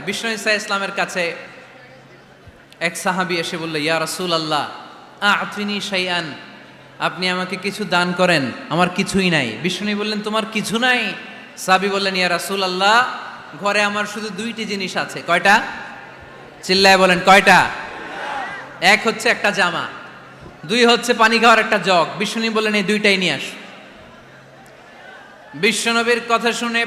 বিষ্ণু ইসা ইসলামের কাছে এক সাহাবি এসে বলল, ইয়া রাসূল আল্লাহ শাইআন, আপনি আমাকে কিছু দান করেন, আমার কিছুই নাই। বিষ্ণু বললেন, তোমার কিছু নাই? সাবি বললেন, ইয়া রাসূল আল্লাহ ঘরে আমার শুধু দুইটি জিনিস আছে। কয়টা? চিল্লায় বলেন, কয়টা? এক হচ্ছে একটা জামা, দুই হচ্ছে পানি খাওয়ার একটা জগ। বিষ্ণু বললেন, এই দুইটাই নিয়ে আস। বিশ্বনবীর কথা শুনে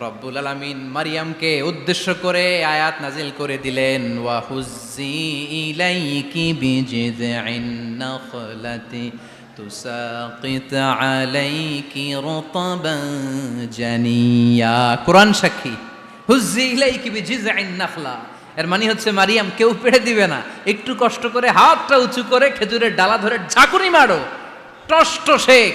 রব্বুল আলামিন মারিয়ামকে উদ্দেশ্য করে আয়াত নাজিল করে দিলেন কোরআন সাক্ষী নাখলা। এর মানে হচ্ছে মারিয়াম কেউ পেড়ে দিবে না। একটু কষ্ট করে হাতটা উঁচু করে খেজুরের ডালা ধরে ঝাঁকুনি মারো। টষ্ট শেখ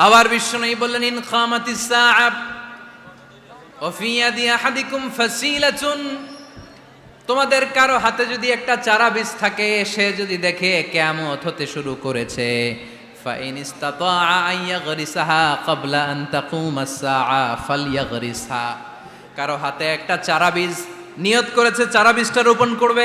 আবার বিশ্ব নেই বললেন ইন খামাতিস সাআব وفي يد أحدكم فسيلة তোমাদের কারো হাতে যদি একটা চারা বীজ থাকে সে যদি দেখে কেমত হতে শুরু করেছে فإن استطاع أن يغرسها قبل أن تقوم الساعة فليغرسها কারো হাতে একটা চারা বীজ নিয়ত করেছে চারা বীজটা রোপণ করবে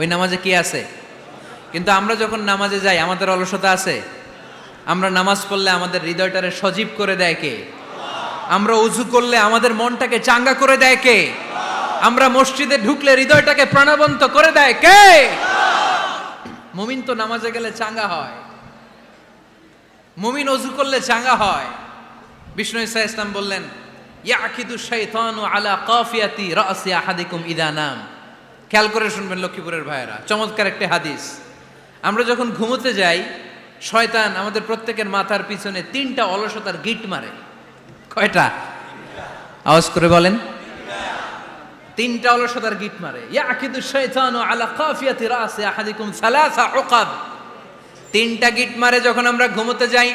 ওই নামাজে কি আছে? কিন্তু আমরা যখন নামাজে যাই, আমাদের অলসতা আছে? আমরা নামাজ পড়লে আমাদের হৃদয়টারে সজীব করে দেয় কে? আমরা উজু করলে আমাদের মনটাকে চাঙ্গা করে দেয় কে? আমরা মসজিদে ঢুকলে হৃদয়টাকে প্রাণবন্ত করে দেয় কে? মুমিন তো নামাজে গেলে চাঙ্গা হয়। মুমিন অজু করলে চাঙ্গা হয়। বিষ্ণু ইসা ইসলাম বললেন, ইয়াকিদু শাইতানু আলা কাফিয়াতি রাসি আহাদিকুম ইদা নাম। খেয়াল করে শুনবেন লক্ষ্মীপুরের ভাইয়েরা। চমৎকার একটি হাদিস। আমরা যখন ঘুমোতে যাই, শয়তান আমাদের প্রত্যেকের মাথার পিছনে তিনটা অলসতার গিট মারে। কয়টা? আওয়াজ করে বলেন। তিনটা অলসতার গিট মারে। ইয়াকিদু শাইতানু আলা কাফিয়াতি রাসি আহাদিকুম সালাসা উকাদ তিনটা গিট মারে যখন আমরা ঘুমোতে যাই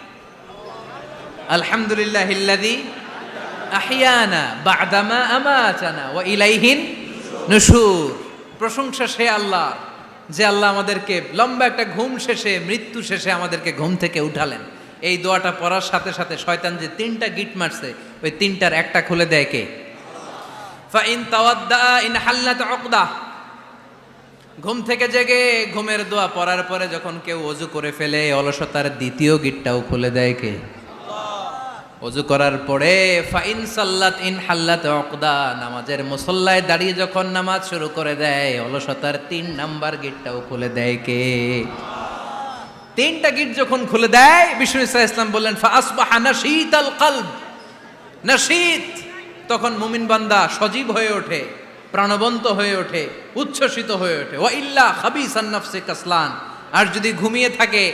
আলহামদুলিল্লাহ হিল্লাদি আহিয়ানা বাদামা আমাতানা ওয়া ইলাইহিন নুশুর। প্রশংসা সে আল্লাহ যে আল্লাহ আমাদেরকে লম্বা একটা ঘুম শেষে, মৃত্যু শেষে আমাদেরকে ঘুম থেকে উঠালেন। এই দোয়াটা পড়ার সাথে সাথে শয়তান যে তিনটা গিট মারছে, ওই তিনটার একটা খুলে দেয় কে? Fine তাওয়াদ্দা in হাল্লাত উকদা। ঘুম থেকে জেগে ঘুমের দোয়া পড়ার পরে যখন কেউ অজু করে ফেলে, অলসতার দ্বিতীয় গিটটাও খুলে দেয় কে? অজু করার পরে, ফাইন সাল্লাত ইন হাল্লাত অকদা নামাজের মুসল্লায় দাঁড়িয়ে যখন নামাজ শুরু করে দেয়, অলসতার তিন নাম্বার গেটটাও খুলে দেয় কে? তিনটা গিট যখন খুলে দেয়, বিষ্ণু ইসা ইসলাম বললেন ফাসবাহা নাশীত আল কলব। নাশীত, তখন মুমিন বান্দা সজীব হয়ে ওঠে, প্রাণবন্ত হয়ে ওঠে, উচ্ছ্বসিত হয়ে ওঠে। ওয়া ইল্লা খাবিসান নাফসে কাসলান। আর যদি ঘুমিয়ে থাকে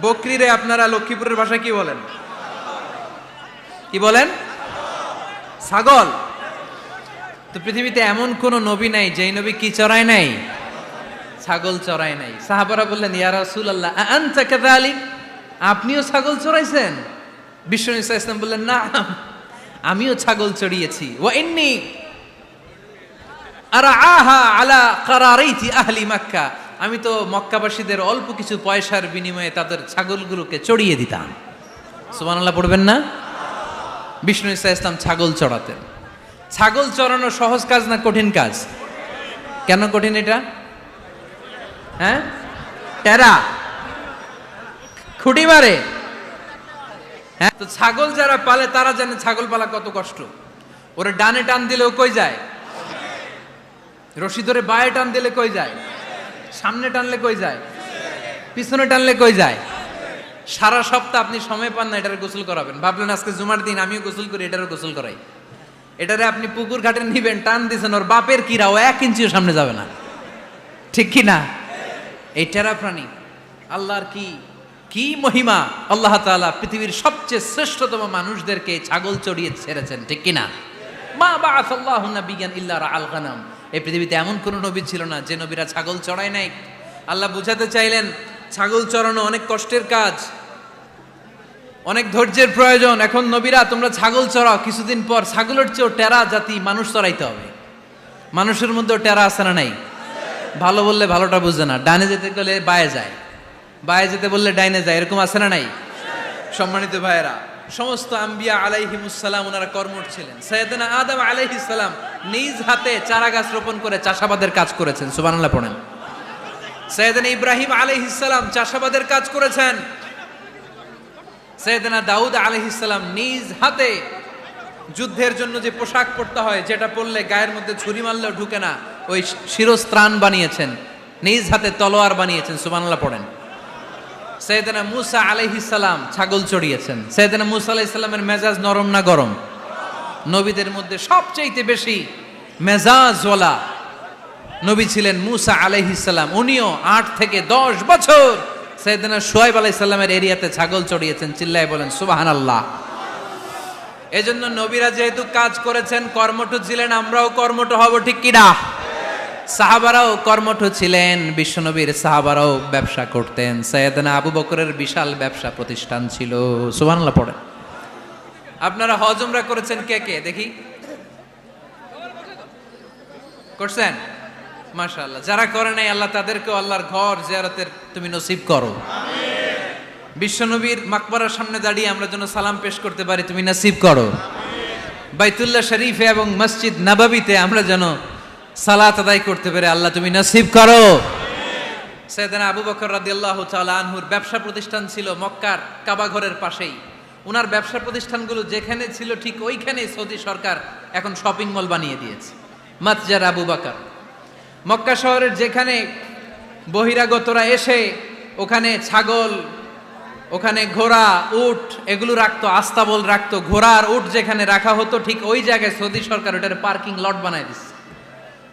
বকরিরে আপনারা লক্ষ্মীপুরের ভাষায় কি বলেন? কি বলেন? ছাগল। তো পৃথিবীতে এমন কোন নবী নাই, যেই নবী কি চড়ায় নাই? ছাগল চড়ায় নাই। সাহাবারা বললেন, ইয়া রাসূলুল্লাহ আনতা কাযালিক? আপনিও ছাগল চড়াইছেন? বিষ্ণু ইসা ইসলাম বললেন না আমিও ছাগল চড়িয়েছি। ওয়া ইন্নি আরাআহা আলা কারারাইতি আহলি মক্কা। আমি তো মক্কাবাসীদের অল্প কিছু পয়সার বিনিময়ে তাদের ছাগলগুলোকে চড়িয়ে দিতাম। সুবহানাল্লাহ পড়বেন না? বিষ্ণু ইসা ইসলাম ছাগল চড়াতেন। ছাগল চড়ানো সহজ কাজ না কঠিন কাজ? কেন কঠিন এটা? হ্যাঁ? টেরা। খুঁটি মারে। হ্যাঁ? তো ছাগল যারা পালে, তারা জানে ছাগল পালা কত কষ্ট। ওরা ডানে টান দিলেও কই যায়? রশি ধরে বায়ে টান দিলে কই যায়? সামনে টানলে কই যায়? পিছনে টানলে কই যায়? সারা সপ্তাহ আপনি সময় পান না, এটার গোসল করাবেন। ভাবলেন আজকে জুমার দিন, আমিও গোসল করি, এটারও গোসল করাই। এটারে আপনি পুকুর ঘাটে নিবেন, টান দিছেন, ওর বাপের কিরা ও এক ইঞ্চিও সামনে যাবে না। ঠিক কি না? এই প্রাণী, আল্লাহর কি কি মহিমা? আল্লাহ তাআলা পৃথিবীর সবচেয়ে শ্রেষ্ঠতম মানুষদেরকে ছাগল চড়িয়ে ছেড়েছেন, ঠিক কি না? মা বাআসাল্লাহু নাবিয়ান ইল্লা রাআল গানাম। এই পৃথিবীতে এমন কোনো নবী ছিল না যে নবীরা ছাগল চড়ায় নাই। আল্লাহ বুঝাতে চাইলেন, ছাগল চড়ানো অনেক কষ্টের কাজ, অনেক ধৈর্যের প্রয়োজন। এখন নবীরা, তোমরা ছাগল চড়াও, কিছুদিন পর ছাগলের চেয়েও টেরা জাতি মানুষ চড়াইতে হবে। মানুষের মধ্যেও টেরা আছে না নাই? ভালো বললে ভালোটা বুঝে না, ডানে যেতে গেলে বায়ে যায়। বায়ে যেতে বললে ডাইনে যায়, এরকম আছে না নাই? সম্মানিত ভাইয়েরা সমস্ত আম্বিয়া আলাইহিমুসালাম ওনারা কর্মঠ ছিলেন। সৈয়দনা আদম আলাইহিসালাম নিজ হাতে চারা গাছ রোপণ করে চাষাবাদের কাজ করেছেন। সুবহানাল্লাহ পড়েন। সৈয়দনা ইব্রাহিম আলাইহিসালাম চাষাবাদের কাজ করেছেন। সৈয়দনা দাউদ আলাইহিসালাম নিজ হাতে যুদ্ধের জন্য যে পোশাক পরতে হয়, যেটা পরলে গায়ের মধ্যে ছুরি মারলেও ঢুকে না, ওই শিরস্ত্রাণ বানিয়েছেন। নিজ হাতে তলোয়ার বানিয়েছেন। সুবহানাল্লাহ পড়েন। সৈয়দনা মুসা আলাইহিসালাম ছাগল চড়িয়েছেন। সৈয়দনা মুসা আলাইহিসাল্লামের মেজাজ নরম না গরম? নবীদের মধ্যে সবচাইতে বেশি মেজাজওয়ালা নবী ছিলেন মুসা আলাইহিসাল্লাম উনিও আট থেকে দশ বছর সৈয়দনা সোয়াইব আলাইসাল্লামের এরিয়াতে ছাগল চড়িয়েছেন, চিল্লায় বলেন সুবাহান আল্লাহ এজন্য নবীরা যেহেতু কাজ করেছেন কর্মঠ ছিলেন, আমরাও কর্মঠ হব, ঠিক কিনা সাহাবারাও কর্মঠ ছিলেন বিশ্বনবীর সাহাবারাও ব্যবসা করতেন। সৈয়দনা আবু বকরের বিশাল ব্যবসা প্রতিষ্ঠান ছিল। সুবহানাল্লাহ পড়ে আপনারা হজমরা করেছেন কে কে? দেখি। করছেন? মাশাআল্লাহ। যারা করে নাই আল্লাহ তাদেরকেও আল্লাহর ঘর জিয়ারতের তুমি নসিব করো। বিশ্বনবীর মাকবরার সামনে দাঁড়িয়ে আমরা যেন সালাম পেশ করতে পারি তুমি নসিব করো। বাইতুল্লাহ শরীফে এবং মসজিদ নাবাবিতে আমরা যেন সালাত আদায় করতে পেরে আল্লাহ তুমি নসিব করো। সৈয়দানা আবু বকর রাদিয়াল্লাহু তাআলা আনহুর ব্যবসা প্রতিষ্ঠান ছিল মক্কার কাবা ঘরের পাশেই। ওনার ব্যবসা প্রতিষ্ঠানগুলো যেখানে ছিল ঠিক ওইখানে সৌদি সরকার এখন শপিং মল বানিয়ে দিয়েছে, মাতজার আবু বকর। মক্কা শহরের যেখানে বহিরাগতরা এসে ওখানে ছাগল, ওখানে ঘোড়া, উট এগুলো রাখতো, আস্তাবল রাখতো, ঘোড়া আর উট যেখানে রাখা হতো ঠিক ওই জায়গায় সৌদি সরকার ওটার পার্কিং লট বানায় দিচ্ছে।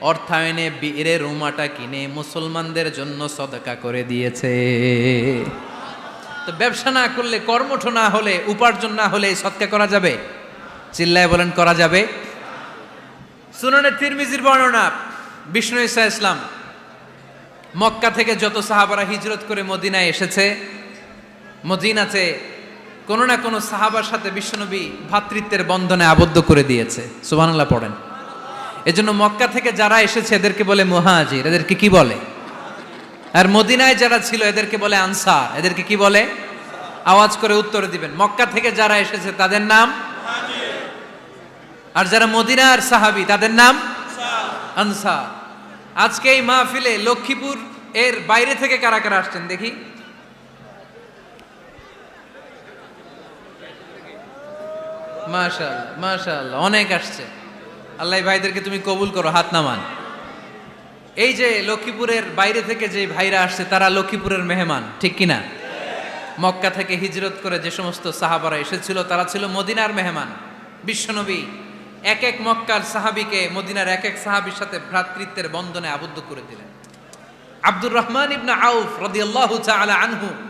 অর্থায়নে বীরে রুমাটা কিনে মুসলমানদের জন্য সদকা করে দিয়েছে। তো ব্যবসা না করলে, কর্মঠ না হলে, উপার্জন না হলে সৎকা করা যাবে? চিল্লায় বলেন, করা যাবে? সুনানের তিরমিজির বর্ণনা, বিষ্ণু ইসা ইসলাম, মক্কা থেকে যত সাহাবারা হিজরত করে মদিনায় এসেছে, মদিনাতে কোনো না কোনো সাহাবার সাথে বিশ্বনবী ভ্রাতৃত্বের বন্ধনে আবদ্ধ করে দিয়েছে। সুবহানাল্লাহ পড়েন। এজন্য মক্কা থেকে যারা এসেছে, এদেরকে বলে মুহাজির। এদেরকে কি বলে? আর মদিনায় যারা ছিল, এদেরকে বলে আনসার। এদেরকে কি বলে? আওয়াজ করে উত্তর দিবেন। মক্কা থেকে যারা এসেছে, তাদের নাম? আর যারা মদিনার সাহাবি, তাদের নাম? আনসার। আজকে এই মাহফিলে লক্ষ্মীপুর এর বাইরে থেকে কারা কারা আসছেন দেখি? মাশাল মাশাল অনেক আসছে। আল্লাহ ভাইদেরকে তুমি কবুল করো, হাত নামান। এই যে লক্ষ্মীপুরের বাইরে থেকে যে ভাইরা আসছে, তারা লক্ষ্মীপুরের মেহমান, ঠিক কিনা? মক্কা থেকে হিজরত করে যে সমস্ত সাহাবারা এসেছিল, তারা ছিল মদিনার মেহমান, বিশ্বনবী। এক এক মক্কার সাহাবিকে মদিনার এক এক সাহাবির সাথে ভ্রাতৃত্বের বন্ধনে আবদ্ধ করে দিলেন। আব্দুর রহমান ইবনা আউফ রাদিয়াল্লাহু আনহু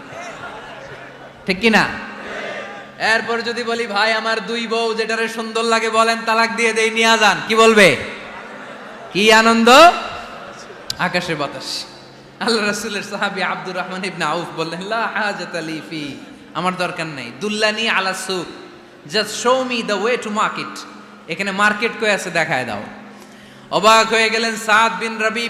ঠিক কি না এরপর যদি বলি, ভাই, আমার দুই বউ যেটারে সুন্দর লাগে বলেন, তালাক দিয়ে দেই, নিয়ে যান। কি বলবে? কি আনন্দ? আকাশে বাতাস। আল্লাহ রাসূলের সাহাবী আব্দুর রহমান ইবনে আউফ বললেন, লা হাজাত ফি। আমার দরকার নেই। দুল্লানি আলা সুক। Just show me the way to market এখানে মার্কেট কয়ে আছে? দেখায় দাও। অবাক হয়ে গেলেন সাদ বিন রবি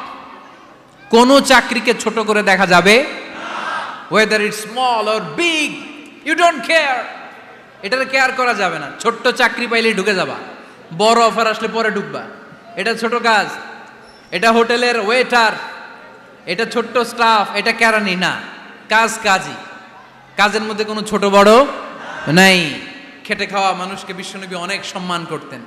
কোনো চাকরিকে ছোট করে দেখা যাবে whether it small or big you don't care এটার কেয়ার করা যাবে না। ছোট্ট চাকরি পাইলেই ঢুকে যাবা। বড় অফার আসলে পরে ঢুকবা। এটা ছোট কাজ। এটা হোটেলের ওয়েটার এটা ছোট্ট স্টাফ এটা কেরানি। না, কাজ কাজই। কাজের মধ্যে কোনো ছোট বড় নাই। খেটে খাওয়া মানুষকে বিশ্বনবী অনেক সম্মান করতেন।